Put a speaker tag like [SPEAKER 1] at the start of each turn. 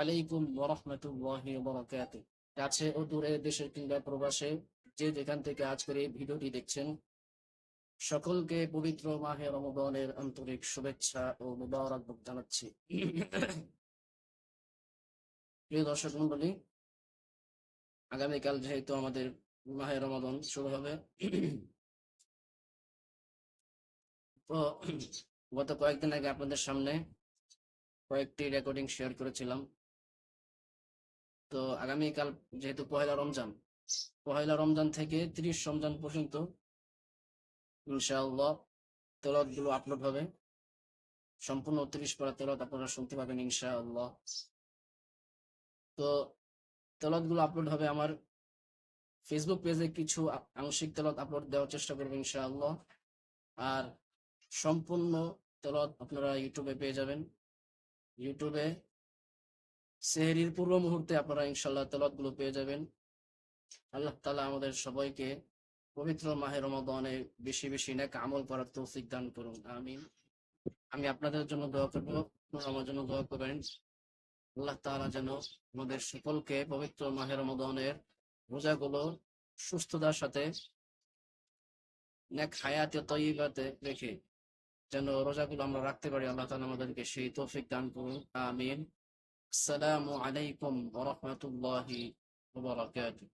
[SPEAKER 1] আলাইকুম ওরহমতুল্লাহি কাছে ও দূরে দেশের কিংবা প্রবাসে যে যেখান থেকে ভিডিওটি দেখছেন, সকলকে পবিত্র মাহে রমদানের আন্তরিক শুভেচ্ছা ও মুবারকবাদ জানাচ্ছি। প্রিয় দর্শক মন্ডলী আগামীকাল যেহেতু আমাদের মাহে রমাদন শুরু হবে, তো গত কয়েকদিন আগে আপনাদের সামনে কয়েকটি রেকর্ডিং শেয়ার করেছিলাম। তো আগামীকাল যেহেতু পহেলা রমজান পহেলা রমজান থেকে তিরিশ রমজান পর্যন্ত ইনশাআল্লাহ তেলতগুলো আপলোড হবে। সম্পূর্ণ তিরিশ পারা তেলত আপনারা শুনতে পাবেন ইনশাআল্লাহ। তো তেলতগুলো আপলোড হবে আমার ফেসবুক পেজে কিছু আংশিক তেলত আপলোড দেওয়ার চেষ্টা করব ইনশাআল্লাহ। আর সম্পূর্ণ তেলত আপনারা ইউটিউবে পেয়ে যাবেন। ইউটিউবে সেহরির পূর্ব মুহূর্তে আপনারা ইনশাল্লাহ তেলতগুলো পেয়ে যাবেন। আল্লাহ তালা আমাদের সবাইকে পবিত্র মাহের রমাদানে বেশি বেশি নেক আমল করার তৌফিক দান করুন, আমিন। আমি আপনাদের জন্য দোয়া করব আমার জন্য দোয়া করবেন। আল্লাহ তাআলা যেন আমাদের সকলকে পবিত্র মাহের রমাদানের রোজাগুলো সুস্থতার সাথে নেক হায়াতে তৈবাতে রেখে যেন রোজাগুলো আমরা রাখতে পারি, আল্লাহ তালা আমাদেরকে সেই তৌফিক দান করুন। আমিন। আসসালামু আলাইকুম ওয়া রাহমাতুল্লাহি ওয়া বারাকাতুহু।